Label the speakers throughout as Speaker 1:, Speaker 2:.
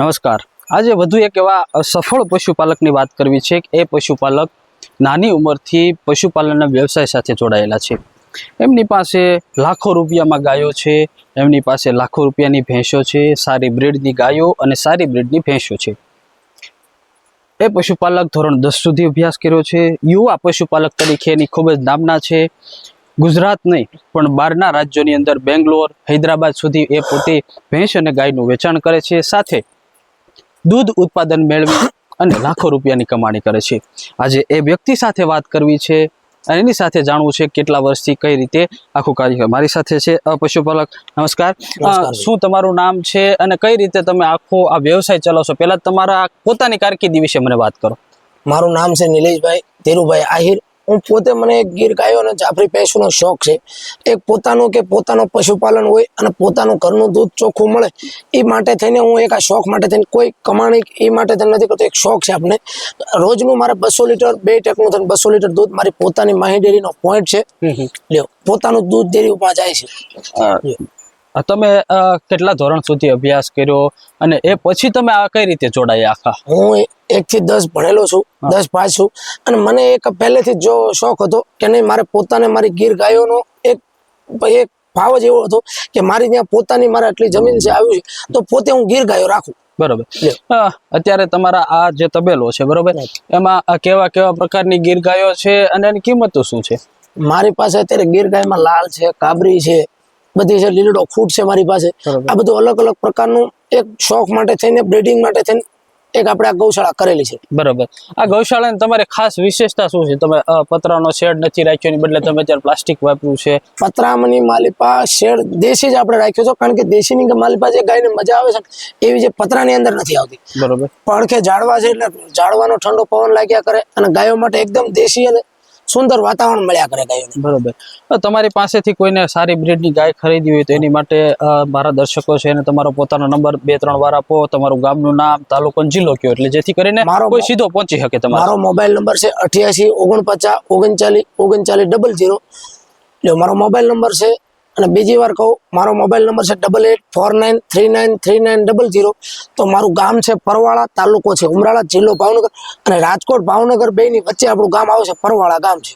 Speaker 1: નમસ્કાર. આજે વધુ એક એવા સફળ પશુપાલકની વાત કરવી છે એ પશુપાલક નાની ઉંમરથી પશુપાલનના વ્યવસાય સાથે જોડાયેલા છે. એમની પાસે લાખો રૂપિયામાં ગાયો છે, એમની પાસે લાખો રૂપિયાની ભેંસો છે, સારી બ્રીડની ગાયો અને સારી બ્રીડની ભેંસો છે. એ પશુપાલક ધોરણ દસ સુધી અભ્યાસ કર્યો છે. યુવા પશુપાલક તરીકે એની ખૂબ જ નામના છે. ગુજરાત નહીં, પણ બહારના રાજ્યોની અંદર બેંગ્લોર, હૈદરાબાદ સુધી એ પોતે ભેંસ અને ગાયનું વેચાણ કરે છે. સાથે દૂધ ઉત્પાદન મેળવી અને લાખો રૂપિયાની કમાણી કરે છે. આજે એ વ્યક્તિ સાથે વાત કરવી છે અને એની સાથે જાણવું છે કેટલા વર્ષથી કઈ રીતે આખું કાર્ય મારી સાથે છે પશુપાલક. નમસ્કાર.
Speaker 2: નમસ્કાર.
Speaker 1: શું તમારું નામ છે અને કઈ રીતે તમે આખો આ વ્યવસાય ચલાવશો? પહેલા તમારા પોતાની કારકિર્દી વિશે મને વાત કરો.
Speaker 2: મારું નામ છે નિલેશભાઈ ધીરુભાઈ આહિર. હું પોતે મને ગીર ગાયો અને જાફરી ભેંસનો શોખ છે. એક પોતાનું કે પોતાનું પશુપાલન હોય અને પોતાનું ઘરનું દૂધ ચોખ્ખું મળે એ માટે થઈને હું એક આ શોખ માટે થઈને કોઈ કમાણી એ માટે થઈને નથી કરતો એક શોખ છે આપણે રોજનું મારે બસો લીટર બે ટેકનું થઈને બસો લીટર દૂધ મારી પોતાની માહી ડેરીનો પોઈન્ટ છે. લ્યો પોતાનું દૂધ ડેરી ઉપર જાય છે.
Speaker 1: તમે કેટલા ધોરણ સુધી અભ્યાસ કર્યો અને એ પછી તમે આ કઈ રીતે જોડાયા આખા?
Speaker 2: હું એક થી દસ ભણેલો છું દસ પાસ છું. અને મને એક પહેલેથી જ શોખ હતો કે નહીં મારે પોતાને મારી ગીર ગાયોનો એક એક ભાવ જ એવો હતો કે મારી ત્યાં પોતાની મારે આટલી જમીન છે આવ્યું છે તો પોતે હું ગીર ગાયો રાખું.
Speaker 1: બરોબર. અત્યારે તમારા આ જે તબેલો છે બરોબર? એમાં કેવા કેવા પ્રકારની ગીર ગાયો છે અને એની કિંમતો શું છે?
Speaker 2: મારી પાસે અત્યારે ગીર ગાયમાં લાલ છે કાબરી છે બધી છે લીલડો ફૂડ છે મારી પાસે આ બધું અલગ અલગ પ્રકારનું એક શોખ માટે થઈને બ્રીડિંગ માટે થઈને એક આપણે આ ગૌશાળા કરેલી છે.
Speaker 1: બરોબર. આ ગૌશાળાની તમારી ખાસ વિશેષતા શું છે? તમે પતરાનો શેડ નથી રાખ્યો એની બદલે તમે અત્યારે પ્લાસ્ટિક વાપર્યું છે.
Speaker 2: પતરામની માલિપા શેડ દેશી જ આપણે રાખ્યો છે કારણ કે દેશીની માલિપા જે ગાયને મજા આવે છે એવી જે પતરાની અંદર નથી આવતી.
Speaker 1: બરોબર.
Speaker 2: પડખે ઝાડવા છે એટલે ઝાડવાનો ઠંડો પવન લાગ્યા કરે અને ગાયો માટે એકદમ દેશી અને સુંદર વાતાવરણ મળ્યા કરે ગાયોને.
Speaker 1: બરોબર. તમારી પાસેથી કોઈને સારી બ્રીડની ગાય ખરીદવી હોય તો એની માટે મારા દર્શકો છે એને તમારો પોતાનો નંબર બે ત્રણ વાર આપો. તમારું ગામનું નામ તાલુકો જિલ્લો કયો. એટલે જેથી કરીને
Speaker 2: મારો
Speaker 1: કોઈ સીધો પહોંચી શકે તમારો.
Speaker 2: મારો મોબાઈલ નંબર છે અઠ્યાસી ઓગણપચાસ ઓગણચાલીસ ઓગણચાલીસ ડબલ જીરો એટલે મારો મોબાઈલ નંબર છે અને બીજી વાર કહું મારો મોબાઈલ નંબર છે double eight four nine three nine three nine double zero તો મારું ગામ છે પરવાળા તાલુકો છે ઉમરાળા જિલ્લો ભાવનગર અને રાજકોટ ભાવનગર બેની વચ્ચે આપણું ગામ આવે છે પરવાળા ગામ છે.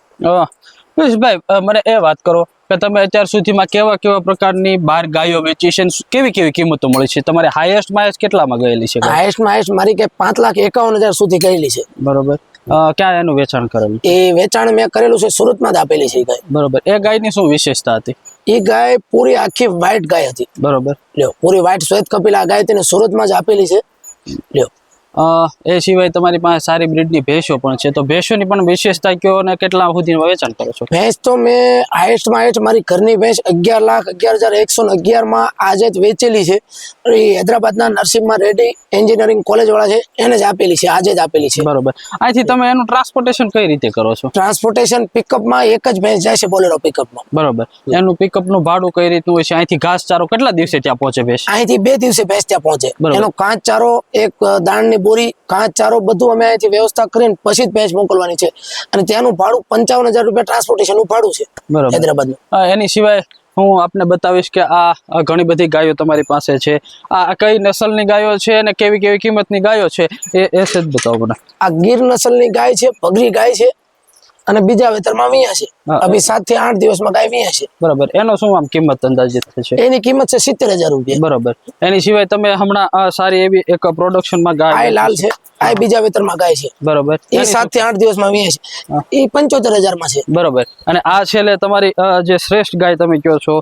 Speaker 1: ભાઈ મને એ વાત કરો કે તમે અત્યાર સુધીમાં કેવા કેવા પ્રકારની બાર ગાયો વેચી છે કેવી કેવી કિંમતો મળી છે? તમારે હાઈએસ્ટ માઈએસ્ટ કેટલામાં ગયેલી છે?
Speaker 2: હાઈએસ્ટમાં હાઈએસ્ટ મારી કે પાંચ લાખ એકાવન હજાર સુધી ગયેલી છે.
Speaker 1: બરોબર. ક્યાં એનું વેચાણ કરેલું?
Speaker 2: એ વેચાણ મેં કરેલું છે સુરતમાં જ આપેલી છે ગાય.
Speaker 1: બરોબર. એ ગાયની શું વિશેષતા હતી?
Speaker 2: એ ગાય પૂરી આખી વ્હાઈટ ગાય હતી.
Speaker 1: બરોબર.
Speaker 2: લ્યો પૂરી વ્હાઈટ શ્વેત કપિલા ગાય તેને સુરતમાં જ આપેલી છે. લ્યો.
Speaker 1: એ સિવાય તમારી પાસે સારી બ્રીડની ભેંસો પણ છે. તો ભેંસોની પણ વિશેષતા કયો અને કેટલા સુધી વેચાણ કરો છો?
Speaker 2: ભેંસ તો મેં હાઈસ્ટમાં હાઈસ્ટ મારી ઘરની ભેંસ અગિયાર લાખ અગિયાર હજાર એકસો ને અગિયારમાં આજે જ વેચેલી છે. એ હૈદરાબાદના નરસિંહમાં રેડ્ડી એન્જિનિયરિંગ કોલેજવાળા છે એને જ આપેલી છે આજે જ આપેલી છે.
Speaker 1: બરોબર. અહીંથી તમે એનું ટ્રાન્સપોર્ટેશન કઈ રીતે કરો છો?
Speaker 2: ટ્રાન્સપોર્ટેશન પિકઅપમાં એક જ ભેંસ જાય છે બોલેરો પિકઅપમાં
Speaker 1: બરોબર. એનું પિકઅપનું ભાડું કઈ રીતનું હોય છે? અહીંથી ઘાસ ચારો કેટલા દિવસે ત્યાં પહોંચે ભેંસ?
Speaker 2: અહીંથી બે દિવસે ભેંસ ત્યાં પહોંચે. એનો કાંચ ચારો એક દાણની બોરી કાચ ચારો બધું અમે અહીંથી વ્યવસ્થા કરીને પછી જ ભેંસ મોકલવાની છે. અને ત્યાંનું ભાડું પંચાવન હજાર રૂપિયા ટ્રાન્સપોર્ટેશનનું ભાડું છે હૈદરાબાદનું.
Speaker 1: એની સિવાય હું આપને બતાવીશ કે આ ઘણી બધી ગાયો તમારી પાસે છે. આ આ કઈ નસલની ગાયો છે અને કેવી કેવી કિંમતની ગાયો છે એ એ જ બતાવો મને.
Speaker 2: આ ગીર નસલની ગાય છે પગરી ગાય છે અને બીજા વેતરમાં વિયા છે. અભી સાતથી આઠ દિવસમાં ગાય વિયા છે.
Speaker 1: બરોબર. એનો શું આમ કિંમત અંદાજિત છે
Speaker 2: એની કિંમત છે સિત્તેર હજાર રૂપિયા.
Speaker 1: બરોબર. એની સિવાય તમે હમણાં સારી એવી એક પ્રોડક્શનમાં
Speaker 2: આ
Speaker 1: ગાય
Speaker 2: લાલ છે. આ બીજા વેતરમાં ગાય છે.
Speaker 1: બરોબર.
Speaker 2: એ સાતથી આઠ દિવસમાં વિયા છે. એ પંચોતેર હજારમાં છે.
Speaker 1: બરોબર. અને આ છેલ્લે તમારી જે શ્રેષ્ઠ ગાય તમે કહો છો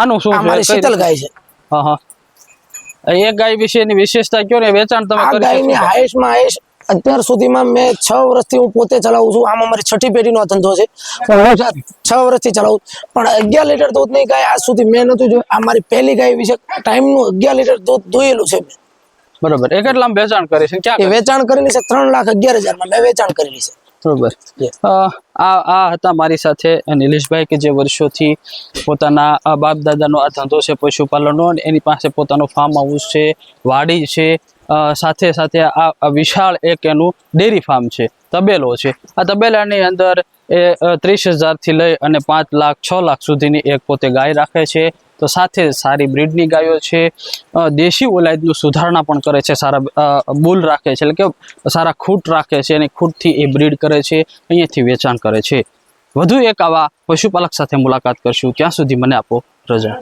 Speaker 1: આનું શું
Speaker 2: આ
Speaker 1: છે?
Speaker 2: શીતલ ગાય છે.
Speaker 1: હા હા. એ ગાય વિશેની વિશેષતા કયો ને? વેચાણ તમે કરી
Speaker 2: ગાયની
Speaker 1: શકશો?
Speaker 2: હાઈશ અત્યાર સુધીમાં મેં છ વર્ષથી હું પોતે ચલાવું છું. આમ અમારી છઠ્ઠી પેઢીનો ધંધો છે. પણ હું છ વર્ષથી ચલાવું પણ અગિયાર લીટર દૂધની ગાય. આજ સુધી મેં નતું જોયું. આ મારી પહેલી ગાય વિશે ટાઈમનું અગિયાર લીટર દૂધ દોયેલું છે મેં.
Speaker 1: બરોબર. એ કેટલામાં વેચાણ કરી છે? ક્યાં
Speaker 2: વેચાણ કરેલી છે ત્રણ લાખ અગિયાર હજારમાં. મેં વેચાણ કરેલી છે.
Speaker 1: બરોબર. આ આ હતા મારી સાથે નિલેશભાઈ કે જે વર્ષોથી પોતાના આ બાપ દાદાનો આ ધંધો છે પશુપાલનનો એની પાસે પોતાનો ફાર્મ હાઉસ છે વાડી છે સાથે સાથે આ વિશાળ એક એનું ડેરી ફાર્મ છે, તબેલો છે. આ તબેલાની અંદર એ ત્રીસ હજારથી લઈ અને પાંચ લાખ, છ લાખ સુધીની એક પોતે ગાય રાખે છે. તો સાથે સારી બ્રીડની ગાયો છે. દેશી ઓલાદનું સુધારણા પણ કરે છે. સારા બુલ રાખે છે. એટલે કે સારા ખૂટ રાખે છે. અને ખૂટથી એ બ્રીડ કરે છે. અહીંયાથી વેચાણ કરે છે. વધુ એક આવા પશુપાલક સાથે મુલાકાત કરશું. ત્યાં સુધી મને આપો રજા.